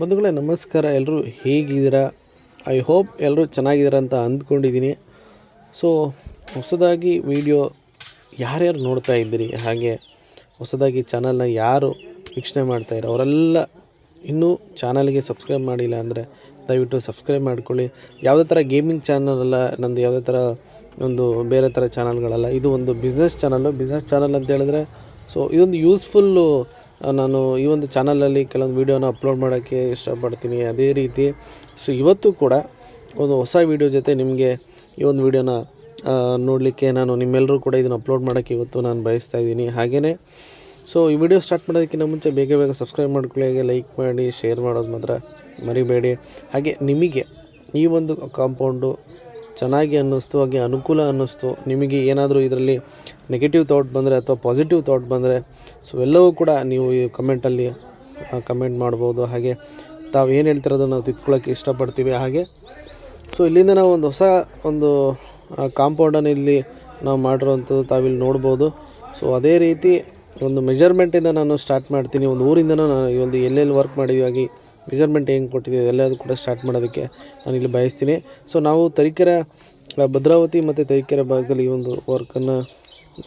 ಬಂಧುಗಳೇ, ನಮಸ್ಕಾರ. ಎಲ್ಲರೂ ಹೇಗಿದ್ದೀರಾ? ಐ ಹೋಪ್ ಎಲ್ಲರೂ ಚೆನ್ನಾಗಿದ್ದೀರಾ ಅಂತ ಅಂದ್ಕೊಂಡಿದ್ದೀನಿ. ಸೊ ಹೊಸದಾಗಿ ವಿಡಿಯೋ ಯಾರ್ಯಾರು ನೋಡ್ತಾ ಇದ್ದೀರಿ? ಹಾಗೆ ಹೊಸದಾಗಿ ಚಾನಲ್ನ ಯಾರು ವೀಕ್ಷಣೆ ಮಾಡ್ತಾಯಿರೋ ಅವರೆಲ್ಲ ಇನ್ನೂ ಚಾನಲ್ಗೆ ಸಬ್ಸ್ಕ್ರೈಬ್ ಮಾಡಿಲ್ಲ ಅಂದರೆ ದಯವಿಟ್ಟು ಸಬ್ಸ್ಕ್ರೈಬ್ ಮಾಡ್ಕೊಳ್ಳಿ. ಯಾವುದೇ ಥರ ಗೇಮಿಂಗ್ ಚಾನಲ್ ಅಲ್ಲ, ನಂದು ಯಾವುದೇ ಥರ ಒಂದು ಬೇರೆ ಥರ ಚಾನಲ್ಗಳಲ್ಲ ಇದು ಒಂದು ಬಿಸ್ನೆಸ್ ಚಾನಲ್ಲು ಬಿಸ್ನೆಸ್ ಚಾನಲ್ ಅಂತ ಹೇಳಿದ್ರೆ ಸೊ ಇದೊಂದು ಯೂಸ್ಫುಲ್ಲು ನಾನು ಈ ಒಂದು ಚಾನಲಲ್ಲಿ ಕೆಲವೊಂದು ವೀಡಿಯೋನ ಅಪ್ಲೋಡ್ ಮಾಡೋಕ್ಕೆ ಇಷ್ಟಪಡ್ತೀನಿ. ಅದೇ ರೀತಿ, ಸೊ ಇವತ್ತು ಕೂಡ ಒಂದು ಹೊಸ ವೀಡಿಯೋ ಜೊತೆ ನಿಮಗೆ ಈ ಒಂದು ವೀಡಿಯೋನ ನೋಡಲಿಕ್ಕೆ ನಾನು ನಿಮ್ಮೆಲ್ಲರೂ ಕೂಡ ಇದನ್ನು ಅಪ್ಲೋಡ್ ಮಾಡೋಕ್ಕೆ ಇವತ್ತು ನಾನು ಬಯಸ್ತಾ ಇದ್ದೀನಿ. ಹಾಗೆಯೇ ಸೊ ಈ ವಿಡಿಯೋ ಸ್ಟಾರ್ಟ್ ಮಾಡೋದಕ್ಕಿಂತ ಮುಂಚೆ ಬೇಗ ಬೇಗ ಸಬ್ಸ್ಕ್ರೈಬ್ ಮಾಡ್ಕೊಳ್ಳಿ ಹಾಗೆ ಲೈಕ್ ಮಾಡಿ, ಶೇರ್ ಮಾಡೋದು ಮಾತ್ರ ಮರಿಬೇಡಿ. ಹಾಗೆ ನಿಮಗೆ ಈ ಒಂದು ಕಾಂಪೌಂಡು ಚೆನ್ನಾಗಿ ಅನ್ನಿಸ್ತು, ಹಾಗೆ ಅನುಕೂಲ ಅನ್ನಿಸ್ತು. ನಿಮಗೆ ಏನಾದರೂ ಇದರಲ್ಲಿ ನೆಗೆಟಿವ್ ಥಾಟ್ ಬಂದರೆ ಅಥವಾ ಪಾಸಿಟಿವ್ ಥಾಟ್ ಬಂದರೆ ಸೊ ಎಲ್ಲವೂ ಕೂಡ ನೀವು ಈ ಕಮೆಂಟಲ್ಲಿ ಕಮೆಂಟ್ ಮಾಡ್ಬೋದು. ಹಾಗೆ ತಾವು ಏನು ಹೇಳ್ತಿರೋದು ನಾವು ತಿದ್ಕೊಳ್ಳೋಕ್ಕೆ ಇಷ್ಟಪಡ್ತೀವಿ ಹಾಗೆ. ಸೊ ಇಲ್ಲಿಂದ ನಾವು ಒಂದು ಹೊಸ ಒಂದು ಕಾಂಪೌಂಡನ್ನು ಇಲ್ಲಿ ನಾವು ಮಾಡಿರೋವಂಥದ್ದು ತಾವಿಲ್ಲಿ ನೋಡ್ಬೋದು. ಸೊ ಅದೇ ರೀತಿ ಒಂದು ಮೆಜರ್ಮೆಂಟಿಂದ ನಾನು ಸ್ಟಾರ್ಟ್ ಮಾಡ್ತೀನಿ. ಒಂದು ಊರಿಂದನೂ ನಾನು ಈ ಒಂದು ಎಲ್ಲೆಲ್ಲಿ ವರ್ಕ್ ಮಾಡಿದ್ವಿ ಮೆಜರ್ಮೆಂಟ್ ಹೆಂಗೆ ಕೊಟ್ಟಿದ್ದೀವಿ ಎಲ್ಲದೂ ಕೂಡ ಸ್ಟಾರ್ಟ್ ಮಾಡೋದಕ್ಕೆ ನಾನು ಇಲ್ಲಿ ಬಯಸ್ತೀನಿ. ಸೊ ನಾವು ತರೀಕೆರೆ ಭದ್ರಾವತಿ ಮತ್ತು ತರೀಕೆರೆ ಭಾಗದಲ್ಲಿ ಈ ಒಂದು ವರ್ಕನ್ನು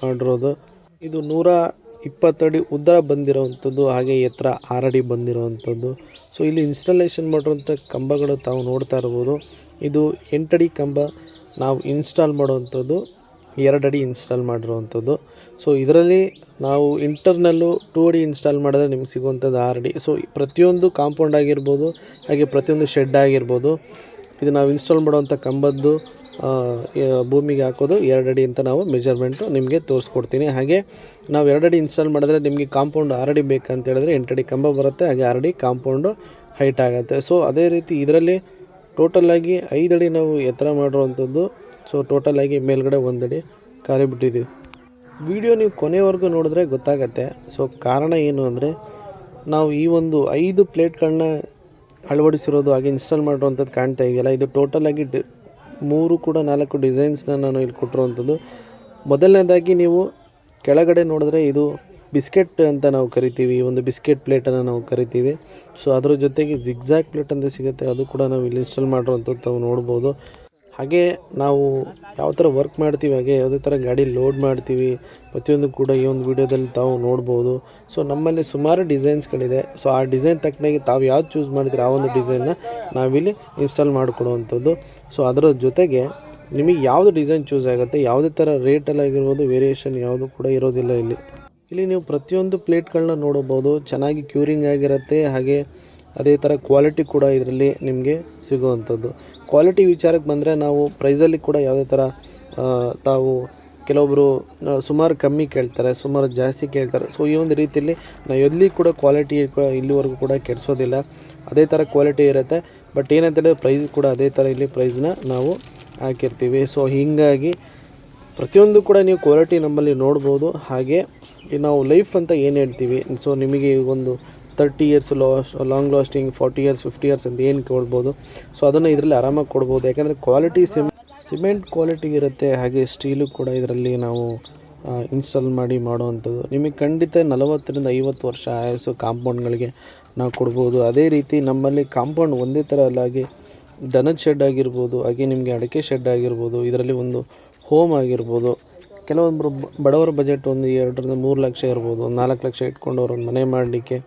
ಮಾಡಿರೋದು. ಇದು ನೂರ ಇಪ್ಪತ್ತಡಿ ಉದ್ದ ಬಂದಿರೋವಂಥದ್ದು ಹಾಗೆ ಎತ್ತರ ಆರಡಿ ಬಂದಿರೋವಂಥದ್ದು ಸೊ ಇಲ್ಲಿ ಇನ್ಸ್ಟಾಲೇಷನ್ ಮಾಡಿರೋಂಥ ಕಂಬಗಳು ತಾವು ನೋಡ್ತಾ ಇರ್ಬೋದು. ಇದು ಎಂಟಡಿ ಕಂಬ ನಾವು ಇನ್ಸ್ಟಾಲ್ ಮಾಡುವಂಥದ್ದು. ಎರಡಡಿ ಇನ್ಸ್ಟಾಲ್ ಮಾಡಿರುವಂಥದ್ದು. ಸೊ ಇದರಲ್ಲಿ ನಾವು ಇಂಟರ್ನಲ್ಲು ಟೂ ಅಡಿ ಇನ್ಸ್ಟಾಲ್ ಮಾಡಿದ್ರೆ ನಿಮ್ಗೆ ಸಿಗುವಂಥದ್ದು ಆರು ಅಡಿ ಸೊ ಪ್ರತಿಯೊಂದು ಕಾಂಪೌಂಡ್ ಆಗಿರ್ಬೋದು, ಹಾಗೆ ಪ್ರತಿಯೊಂದು ಶೆಡ್ ಆಗಿರ್ಬೋದು, ಇದು ನಾವು ಇನ್ಸ್ಟಾಲ್ ಮಾಡುವಂಥ ಕಂಬದ್ದು ಭೂಮಿಗೆ ಹಾಕೋದು ಎರಡು ಅಡಿ ಅಂತ ನಾವು ಮೆಜರ್ಮೆಂಟು ನಿಮಗೆ ತೋರಿಸ್ಕೊಡ್ತೀನಿ. ಹಾಗೆ ನಾವು ಎರಡು ಅಡಿ ಇನ್ಸ್ಟಾಲ್ ಮಾಡಿದ್ರೆ ನಿಮಗೆ ಕಾಂಪೌಂಡ್ ಆರಡಿ ಬೇಕಂತ ಹೇಳಿದ್ರೆ ಎಂಟಡಿ ಕಂಬ ಬರುತ್ತೆ, ಹಾಗೆ ಆರಡಿ ಕಾಂಪೌಂಡು ಹೈಟ್ ಆಗುತ್ತೆ. ಸೊ ಅದೇ ರೀತಿ ಇದರಲ್ಲಿ ಟೋಟಲಾಗಿ ಐದು ಅಡಿ ನಾವು ಎತ್ತರ ಮಾಡಿರುವಂಥದ್ದು. ಸೊ ಟೋಟಲಾಗಿ ಮೇಲ್ಗಡೆ ಒಂದಡಿ ಖಾಲಿ ಬಿಟ್ಟಿದ್ದೀವಿ. ವಿಡಿಯೋ ನೀವು ಕೊನೆವರೆಗೂ ನೋಡಿದ್ರೆ ಗೊತ್ತಾಗತ್ತೆ. ಸೊ ಕಾರಣ ಏನು ಅಂದರೆ, ನಾವು ಈ ಒಂದು ಐದು ಪ್ಲೇಟ್ಗಳನ್ನ ಅಳವಡಿಸಿರೋದು ಹಾಗೆ ಇನ್ಸ್ಟಾಲ್ ಮಾಡಿರುವಂಥದ್ದು ಕಾಣ್ತಾ ಇದೆಯಲ್ಲ, ಇದು ಟೋಟಲಾಗಿ ಡಿ, ಮೂರು ಕೂಡ ನಾಲ್ಕು ಡಿಸೈನ್ಸ್ನ ನಾನು ಇಲ್ಲಿ ಕೊಟ್ಟಿರುವಂಥದ್ದು. ಮೊದಲನೇದಾಗಿ ನೀವು ಕೆಳಗಡೆ ನೋಡಿದ್ರೆ ಇದು ಬಿಸ್ಕೆಟ್ ಅಂತ ನಾವು ಕರಿತೀವಿ, ಈ ಒಂದು ಬಿಸ್ಕೆಟ್ ಪ್ಲೇಟನ್ನು ನಾವು ಕರಿತೀವಿ. ಸೊ ಅದರ ಜೊತೆಗೆ ಜಿಗ್ಜಾಗ್ ಪ್ಲೇಟ್ ಅಂತ ಸಿಗುತ್ತೆ, ಅದು ಕೂಡ ನಾವು ಇಲ್ಲಿ ಇನ್ಸ್ಟಾಲ್ ಮಾಡಿರುವಂಥದ್ದು ನಾವು ನೋಡ್ಬೋದು. ಹಾಗೆ ನಾವು ಯಾವ ಥರ ವರ್ಕ್ ಮಾಡ್ತೀವಿ, ಹಾಗೆ ಯಾವುದೇ ಥರ ಗಾಡಿ ಲೋಡ್ ಮಾಡ್ತೀವಿ, ಪ್ರತಿಯೊಂದು ಕೂಡ ಈ ಒಂದು ವಿಡಿಯೋದಲ್ಲಿ ತಾವು ನೋಡ್ಬೋದು. ಸೊ ನಮ್ಮಲ್ಲಿ ಸುಮಾರು ಡಿಸೈನ್ಸ್ಗಳಿದೆ ಸೊ ಆ ಡಿಸೈನ್ ತಕ್ಕನಾಗಿ ತಾವು ಯಾವ್ದು ಚೂಸ್ ಮಾಡಿದ್ರೆ ಆ ಒಂದು ಡಿಸೈನ್ನ ನಾವಿಲ್ಲಿ ಇನ್ಸ್ಟಾಲ್ ಮಾಡಿಕೊಡುವಂಥದ್ದು. ಸೊ ಅದರ ಜೊತೆಗೆ ನಿಮಗೆ ಯಾವುದು ಡಿಸೈನ್ ಚೂಸ್ ಆಗುತ್ತೆ, ಯಾವುದೇ ಥರ ರೇಟಲ್ಲಾಗಿರ್ಬೋದು ವೇರಿಯೇಷನ್ ಯಾವುದು ಕೂಡ ಇರೋದಿಲ್ಲ ಇಲ್ಲಿ. ಇಲ್ಲಿ ನೀವು ಪ್ರತಿಯೊಂದು ಪ್ಲೇಟ್ಗಳನ್ನ ನೋಡಬಹುದು. ಚೆನ್ನಾಗಿ ಕ್ಯೂರಿಂಗ್ ಆಗಿರುತ್ತೆ, ಹಾಗೆ ಅದೇ ಥರ ಕ್ವಾಲಿಟಿ ಕೂಡ ಇದರಲ್ಲಿ ನಿಮಗೆ ಸಿಗುವಂಥದ್ದು. ಕ್ವಾಲಿಟಿ ವಿಚಾರಕ್ಕೆ ಬಂದರೆ ನಾವು ಪ್ರೈಸಲ್ಲಿ ಕೂಡ ಯಾವುದೇ ಥರ ತಾವು ಕೆಲವೊಬ್ಬರು ಸುಮಾರು ಕಮ್ಮಿ ಕೇಳ್ತಾರೆ, ಸುಮಾರು ಜಾಸ್ತಿ ಕೇಳ್ತಾರೆ. ಸೊ ಈ ಒಂದು ರೀತಿಯಲ್ಲಿ ನಾವು ಎಲ್ಲಿ ಕೂಡ ಕ್ವಾಲಿಟಿ ಇಲ್ಲಿವರೆಗೂ ಕೂಡ ಕೆಡಿಸೋದಿಲ್ಲ. ಅದೇ ಥರ ಕ್ವಾಲಿಟಿ ಇರುತ್ತೆ. ಬಟ್ ಏನಂತ ಹೇಳಿದ್ರೆ ಪ್ರೈಸ್ ಕೂಡ ಅದೇ ಥರ ಇಲ್ಲಿ ಪ್ರೈಸ್ನ ನಾವು ಹಾಕಿರ್ತೀವಿ. ಸೊ ಹೀಗಾಗಿ ಪ್ರತಿಯೊಂದು ಕೂಡ ನೀವು ಕ್ವಾಲಿಟಿ ನಮ್ಮಲ್ಲಿ ನೋಡ್ಬೋದು. ಹಾಗೆ ನಾವು ಲೈಫ್ ಅಂತ ಏನು ಹೇಳ್ತೀವಿ? ಸೊ ನಿಮಗೆ ಈಗ ಒಂದು thirty years last long lasting forty years fifty years ಅಂತ ಏನು ಕೊಡ್ಬೋದು? ಸೊ ಅದನ್ನು ಇದರಲ್ಲಿ ಆರಾಮಾಗಿ ಕೊಡ್ಬೋದು. ಯಾಕೆಂದರೆ ಕ್ವಾಲಿಟಿ ಸಿಮ್ ಸಿಮೆಂಟ್ ಕ್ವಾಲಿಟಿ ಇರುತ್ತೆ, ಹಾಗೆ ಸ್ಟೀಲು ಕೂಡ ಇದರಲ್ಲಿ ನಾವು ಇನ್ಸ್ಟಾಲ್ ಮಾಡಿ ಮಾಡುವಂಥದ್ದು. ನಿಮಗೆ ಖಂಡಿತ ನಲವತ್ತರಿಂದ ಐವತ್ತು ವರ್ಷ ಆಯಸ್ಸು ಕಾಂಪೌಂಡ್ಗಳಿಗೆ ನಾವು ಕೊಡ್ಬೋದು. ಅದೇ ರೀತಿ ನಮ್ಮಲ್ಲಿ ಕಾಂಪೌಂಡ್ ಒಂದೇ ಥರ ಅಲ್ಲಾಗಿ ದನದ ಶೆಡ್ ಆಗಿರ್ಬೋದು, ಹಾಗೆ ನಿಮಗೆ ಅಡಿಕೆ ಶೆಡ್ ಆಗಿರ್ಬೋದು, ಇದರಲ್ಲಿ ಒಂದು ಹೋಮ್ ಆಗಿರ್ಬೋದು. ಕೆಲವೊಬ್ಬರು ಬಡವರ ಬಜೆಟ್ ಒಂದು ಎರಡರಿಂದ ಮೂರು ಲಕ್ಷ ಇರ್ಬೋದು, ನಾಲ್ಕು ಲಕ್ಷ ಇಟ್ಕೊಂಡು ಅವ್ರ ಒಂದು ಮನೆ ಮಾಡಲಿಕ್ಕೆ.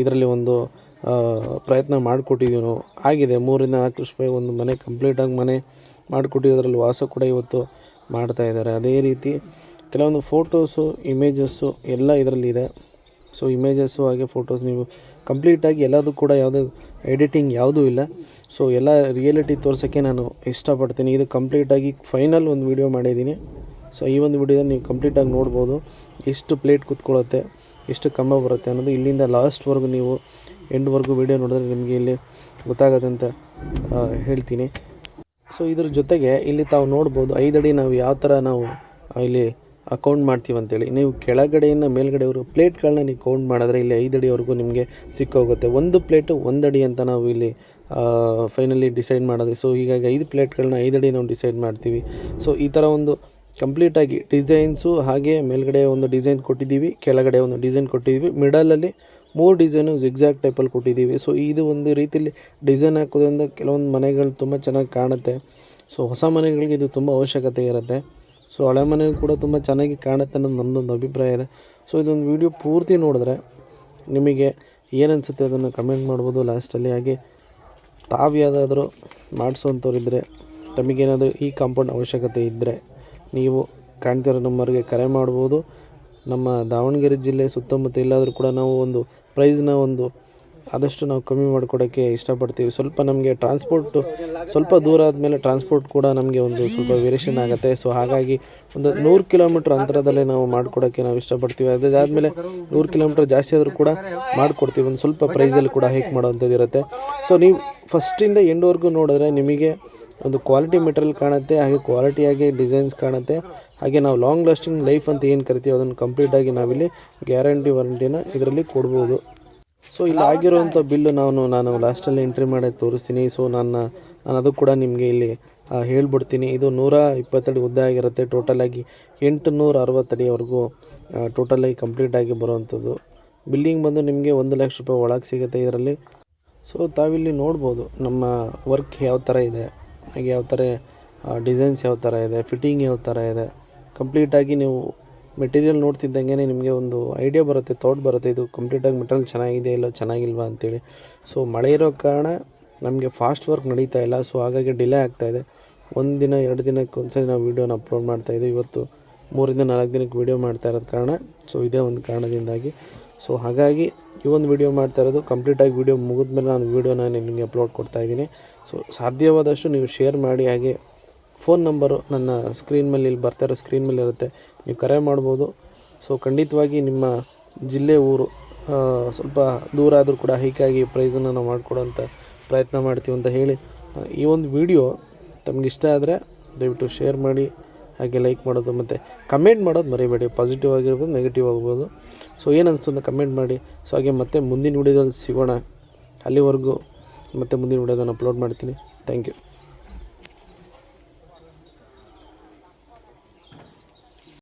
ಇದರಲ್ಲಿ ಒಂದು ಪ್ರಯತ್ನ ಮಾಡಿಕೊಟ್ಟಿದ್ದೀವಿ ಆಗಿದೆ, ಮೂರಿಂದ ನಾಲ್ಕು ರೂಪಾಯಿ ಒಂದು ಮನೆ ಕಂಪ್ಲೀಟಾಗಿ ಮನೆ ಮಾಡಿಕೊಟ್ಟು ಅದರಲ್ಲಿ ವಾಸ ಕೂಡ ಇವತ್ತು ಮಾಡ್ತಾ ಇದ್ದಾರೆ. ಅದೇ ರೀತಿ ಕೆಲವೊಂದು ಫೋಟೋಸು ಇಮೇಜಸ್ಸು ಎಲ್ಲ ಇದರಲ್ಲಿದೆ ಸೊ ಇಮೇಜಸ್ಸು ಹಾಗೆ ಫೋಟೋಸ್ ನೀವು ಕಂಪ್ಲೀಟಾಗಿ ಎಲ್ಲದೂ ಕೂಡ ಯಾವುದು ಎಡಿಟಿಂಗ್ ಯಾವುದೂ ಇಲ್ಲ. ಸೊ ಎಲ್ಲ ರಿಯಾಲಿಟಿ ತೋರ್ಸೋಕ್ಕೆ ನಾನು ಇಷ್ಟಪಡ್ತೀನಿ. ಇದು ಕಂಪ್ಲೀಟಾಗಿ ಫೈನಲ್ ಒಂದು ವಿಡಿಯೋ ಮಾಡಿದ್ದೀನಿ. ಸೊ ಈ ಒಂದು ವಿಡಿಯೋ ನೀವು ಕಂಪ್ಲೀಟಾಗಿ ನೋಡ್ಬೋದು. ಎಷ್ಟು ಪ್ಲೇಟ್ ಕೂತ್ಕೊಳ್ಳುತ್ತೆ, ಎಷ್ಟು ಕಂಬ ಬರುತ್ತೆ ಅನ್ನೋದು ಇಲ್ಲಿಂದ ಲಾಸ್ಟ್ವರೆಗೂ ನೀವು ಎಂಡ್ವರೆಗೂ ವಿಡಿಯೋ ನೋಡಿದ್ರೆ ನಿಮಗೆ ಇಲ್ಲಿ ಗೊತ್ತಾಗುತ್ತೆ ಅಂತ ಹೇಳ್ತೀನಿ. ಸೊ ಇದ್ರ ಜೊತೆಗೆ ಇಲ್ಲಿ ತಾವು ನೋಡ್ಬೋದು ಐದಡಿ ನಾವು ಯಾವ ಥರ ನಾವು ಇಲ್ಲಿ ಅಕೌಂಟ್ ಮಾಡ್ತೀವಿ ಅಂತೇಳಿ. ನೀವು ಕೆಳಗಡೆಯಿಂದ ಮೇಲ್ಗಡೆಯವರು ಪ್ಲೇಟ್ಗಳನ್ನ ನೀವು ಕೌಂಟ್ ಮಾಡಿದ್ರೆ ಇಲ್ಲಿ ಐದು ಅಡಿವರೆಗೂ ನಿಮಗೆ ಸಿಕ್ಕೋಗುತ್ತೆ. ಒಂದು ಪ್ಲೇಟು ಒಂದು ಅಡಿ ಅಂತ ನಾವು ಇಲ್ಲಿ ಫೈನಲಿ ಡಿಸೈಡ್ ಮಾಡೋದು ಸೊ ಹೀಗಾಗಿ ಐದು ಪ್ಲೇಟ್ಗಳನ್ನ ಐದು ನಾವು ಡಿಸೈಡ್ ಮಾಡ್ತೀವಿ. ಸೊ ಈ ಥರ ಒಂದು ಕಂಪ್ಲೀಟಾಗಿ ಡಿಸೈನ್ಸು ಹಾಗೆ ಮೇಲ್ಗಡೆ ಒಂದು ಡಿಸೈನ್ ಕೊಟ್ಟಿದ್ದೀವಿ, ಕೆಳಗಡೆ ಒಂದು ಡಿಸೈನ್ ಕೊಟ್ಟಿದ್ದೀವಿ, ಮಿಡಲಲ್ಲಿ ಮೂರು ಡಿಸೈನು ಎಕ್ಸಾಕ್ಟ್ ಟೈಪಲ್ಲಿ ಕೊಟ್ಟಿದ್ದೀವಿ. ಸೊ ಇದು ಒಂದು ರೀತಿಯಲ್ಲಿ ಡಿಸೈನ್ ಹಾಕೋದ್ರಿಂದ ಕೆಲವೊಂದು ಮನೆಗಳು ತುಂಬ ಚೆನ್ನಾಗಿ ಕಾಣುತ್ತೆ. ಸೊ ಹೊಸ ಮನೆಗಳಿಗೆ ಇದು ತುಂಬ ಅವಶ್ಯಕತೆ ಇರುತ್ತೆ. ಸೊ ಹಳೆ ಮನೆಗೂ ಕೂಡ ತುಂಬ ಚೆನ್ನಾಗಿ ಕಾಣುತ್ತೆ ಅನ್ನೋದು ನನ್ನದೊಂದು ಅಭಿಪ್ರಾಯ ಇದೆ. ಸೊ ಇದೊಂದು ವಿಡಿಯೋ ಪೂರ್ತಿ ನೋಡಿದ್ರೆ ನಿಮಗೆ ಏನನ್ಸುತ್ತೆ ಅದನ್ನು ಕಮೆಂಟ್ ಮಾಡ್ಬೋದು. ಲಾಸ್ಟಲ್ಲಿ ಹಾಗೆ ತಾವು ಯಾವುದಾದ್ರೂ ಮಾಡಿಸೋವಂಥವ್ರಿದ್ದರೆ ತಮಗೇನಾದರೂ ಈ ಕಾಂಪೌಂಡ್ ಅವಶ್ಯಕತೆ ಇದ್ದರೆ ನೀವು ಕಾಣ್ತಿರೋ ನಂಬರ್ಗೆ ಕರೆ ಮಾಡ್ಬೋದು. ನಮ್ಮ ದಾವಣಗೆರೆ ಜಿಲ್ಲೆ ಸುತ್ತಮುತ್ತ ಎಲ್ಲಾದರೂ ಕೂಡ ನಾವು ಒಂದು ಪ್ರೈಸ್ನ ಒಂದು ಆದಷ್ಟು ನಾವು ಕಮ್ಮಿ ಮಾಡಿಕೊಡೋಕ್ಕೆ ಇಷ್ಟಪಡ್ತೀವಿ. ಸ್ವಲ್ಪ ನಮಗೆ ಟ್ರಾನ್ಸ್ಪೋರ್ಟು, ಸ್ವಲ್ಪ ದೂರ ಆದಮೇಲೆ ಟ್ರಾನ್ಸ್ಪೋರ್ಟ್ ಕೂಡ ನಮಗೆ ಒಂದು ಸ್ವಲ್ಪ ವೇರಿಯೇಷನ್ ಆಗುತ್ತೆ. ಸೊ ಹಾಗಾಗಿ ಒಂದು ನೂರು ಕಿಲೋಮೀಟ್ರ್ ಅಂತರದಲ್ಲೇ ನಾವು ಮಾಡಿಕೊಡೋಕ್ಕೆ ನಾವು ಇಷ್ಟಪಡ್ತೀವಿ. ಅದಾದಮೇಲೆ ನೂರು ಕಿಲೋಮೀಟ್ರ್ ಜಾಸ್ತಿ ಆದರೂ ಕೂಡ ಮಾಡಿಕೊಡ್ತೀವಿ. ಒಂದು ಸ್ವಲ್ಪ ಪ್ರೈಸಲ್ಲಿ ಕೂಡ ಹೈಕ್ ಮಾಡೋವಂಥದ್ದು ಇರುತ್ತೆ. ಸೊ ನೀವು ಫಸ್ಟಿಂದ ಎಂಡ್ವರೆಗೂ ನೋಡಿದ್ರೆ ನಿಮಗೆ ಒಂದು ಕ್ವಾಲಿಟಿ ಮೆಟೀರಿಯಲ್ ಕಾಣುತ್ತೆ, ಹಾಗೆ ಕ್ವಾಲಿಟಿಯಾಗಿ ಡಿಸೈನ್ಸ್ ಕಾಣುತ್ತೆ. ಹಾಗೆ ನಾವು ಲಾಂಗ್ ಲಾಸ್ಟಿಂಗ್ ಲೈಫ್ ಅಂತ ಏನು ಕರಿತೀವಿ, ಅದನ್ನು ಕಂಪ್ಲೀಟಾಗಿ ನಾವಿಲ್ಲಿ ಗ್ಯಾರಂಟಿ ವಾರಂಟಿನ ಇದರಲ್ಲಿ ಕೊಡ್ಬೋದು. ಸೊ ಇಲ್ಲಿ ಆಗಿರುವಂಥ ಬಿಲ್ಲು ನಾನು ನಾನು ಲಾಸ್ಟಲ್ಲಿ ಎಂಟ್ರಿ ಮಾಡಿ ತೋರಿಸ್ತೀನಿ. ಸೊ ನನ್ನ, ನಾನು ಅದು ಕೂಡ ನಿಮಗೆ ಇಲ್ಲಿ ಹೇಳ್ಬಿಡ್ತೀನಿ. ಇದು ನೂರ ಇಪ್ಪತ್ತಡಿ ಉದ್ದ ಆಗಿರುತ್ತೆ. ಟೋಟಲಾಗಿ ಎಂಟು ನೂರ ಅರವತ್ತಡಿವರೆಗೂ ಟೋಟಲಾಗಿ ಕಂಪ್ಲೀಟಾಗಿ ಬರುವಂಥದ್ದು. ಬಿಲ್ಲಿಂಗ್ ಬಂದು ನಿಮಗೆ ಒಂದು ಲಕ್ಷ ರೂಪಾಯಿ ಒಳಗೆ ಸಿಗುತ್ತೆ ಇದರಲ್ಲಿ. ಸೊ ತಾವಿಲ್ಲಿ ನೋಡ್ಬೋದು ನಮ್ಮ ವರ್ಕ್ ಯಾವ ಥರ ಇದೆ. ಹಾಗೆ ಯಾವ ಥರ ಡಿಸೈನ್ಸ್ ಯಾವ ಥರ ಇದೆ ಫಿಟ್ಟಿಂಗ್ ಯಾವ ಥರ ಇದೆ. ಕಂಪ್ಲೀಟಾಗಿ ನೀವು ಮೆಟೀರಿಯಲ್ ನೋಡ್ತಿದ್ದಂಗೆ ನಿಮಗೆ ಒಂದು ಐಡಿಯಾ ಬರುತ್ತೆ ಥಾಟ್ ಬರುತ್ತೆ, ಇದು ಕಂಪ್ಲೀಟಾಗಿ ಮೆಟೀರಿಯಲ್ ಚೆನ್ನಾಗಿದೆ ಇಲ್ಲ ಚೆನ್ನಾಗಿಲ್ವಾ ಅಂತೇಳಿ. ಸೊ ಮಳೆ ಇರೋ ಕಾರಣ ನಮಗೆ ಫಾಸ್ಟ್ ವರ್ಕ್ ನಡೀತಾ ಇಲ್ಲ ಸೊ ಹಾಗಾಗಿ ಡಿಲೇ ಆಗ್ತಾಯಿದೆ ಒಂದು ದಿನ, ಎರಡು ದಿನಕ್ಕೆ ಒಂದ್ಸರಿ ನಾವು ವೀಡಿಯೋನ ಅಪ್ಲೋಡ್ ಮಾಡ್ತಾಯಿದ್ದೀವಿ ಇವತ್ತು ಮೂರಿಂದ ನಾಲ್ಕು ದಿನಕ್ಕೆ ವೀಡಿಯೋ ಮಾಡ್ತಾ ಇರೋದು ಕಾರಣ ಸೊ ಇದೇ ಒಂದು ಕಾರಣದಿಂದಾಗಿ ಸೊ ಹಾಗಾಗಿ ಈ ಒಂದು ವಿಡಿಯೋ ಮಾಡ್ತಾ ಇರೋದು ಕಂಪ್ಲೀಟಾಗಿ ಮುಗಿದ ಮುಗಿದ್ಮೇಲೆ ನಾನು ವೀಡಿಯೋನ ನಿಮಗೆ ಅಪ್ಲೋಡ್ ಕೊಡ್ತಾ ಇದ್ದೀನಿ. ಸೊ ಸಾಧ್ಯವಾದಷ್ಟು ನೀವು ಶೇರ್ ಮಾಡಿ, ಹಾಗೆ ಫೋನ್ ನಂಬರು ನನ್ನ ಸ್ಕ್ರೀನ್ ಮೇಲೆ, ಇಲ್ಲಿ ಬರ್ತಾ ಇರೋ ಸ್ಕ್ರೀನ್ ಮೇಲೆ ಇರುತ್ತೆ. ನೀವು ಕರೆ ಮಾಡ್ಬೋದು. ಸೊ ಖಂಡಿತವಾಗಿ ನಿಮ್ಮ ಜಿಲ್ಲೆ, ಊರು ಸ್ವಲ್ಪ ದೂರ ಆದರೂ ಕೂಡ ಹೈಕಾಗಿ ಪ್ರೈಸನ್ನು ನಾವು ಮಾಡಿಕೊಡೋಂಥ ಪ್ರಯತ್ನ ಮಾಡ್ತೀವಿ ಅಂತ ಹೇಳಿ ಈ ಒಂದು ವಿಡಿಯೋ ತಮಗಿಷ್ಟ ಆದರೆ ದಯವಿಟ್ಟು ಶೇರ್ ಮಾಡಿ. ಹಾಗೆ ಲೈಕ್ ಮಾಡೋದು ಮತ್ತು ಕಮೆಂಟ್ ಮಾಡೋದು ಮರಿಬೇಡಿ. ಪಾಸಿಟಿವ್ ಆಗಿರ್ಬೋದು ನೆಗೆಟಿವ್ ಆಗ್ಬೋದು. ಸೊ ಏನು ಅನಿಸ್ತು ಕಮೆಂಟ್ ಮಾಡಿ. ಸೊ ಹಾಗೆ ಮತ್ತೆ ಮುಂದಿನ ವಿಡಿಯೋದಲ್ಲಿ ಸಿಗೋಣ. ಅಲ್ಲಿವರೆಗೂ ಮತ್ತೆ ಮುಂದಿನ ವಿಡಿಯೋದನ್ನು ಅಪ್ಲೋಡ್ ಮಾಡ್ತೀನಿ. Thank you